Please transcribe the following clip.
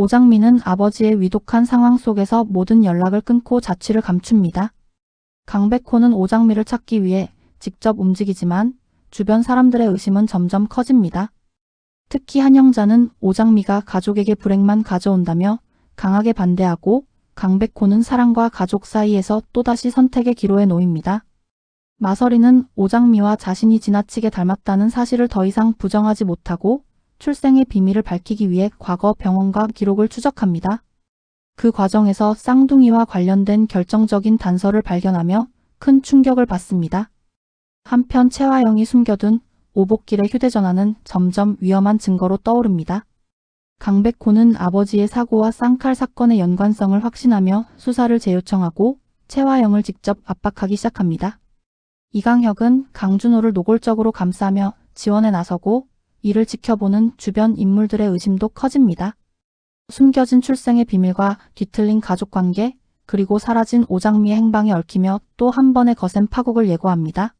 오장미는 아버지의 위독한 상황 속에서 모든 연락을 끊고 자취를 감춥니다. 강백호는 오장미를 찾기 위해 직접 움직이지만 주변 사람들의 의심은 점점 커집니다. 특히 한영자는 오장미가 가족에게 불행만 가져온다며 강하게 반대하고 강백호는 사랑과 가족 사이에서 또다시 선택의 기로에 놓입니다. 마서리는 오장미와 자신이 지나치게 닮았다는 사실을 더 이상 부정하지 못하고 출생의 비밀을 밝히기 위해 과거 병원과 기록을 추적합니다. 그 과정에서 쌍둥이와 관련된 결정적인 단서를 발견하며 큰 충격을 받습니다. 한편 채화영이 숨겨둔 오복길의 휴대전화는 점점 위험한 증거로 떠오릅니다. 강백호는 아버지의 사고와 쌍칼 사건의 연관성을 확신하며 수사를 재요청하고 채화영을 직접 압박하기 시작합니다. 이강혁은 강준호를 노골적으로 감싸며 지원에 나서고 이를 지켜보는 주변 인물들의 의심도 커집니다. 숨겨진 출생의 비밀과 뒤틀린 가족관계, 그리고 사라진 오장미의 행방에 얽히며 또 한 번의 거센 파국을 예고합니다.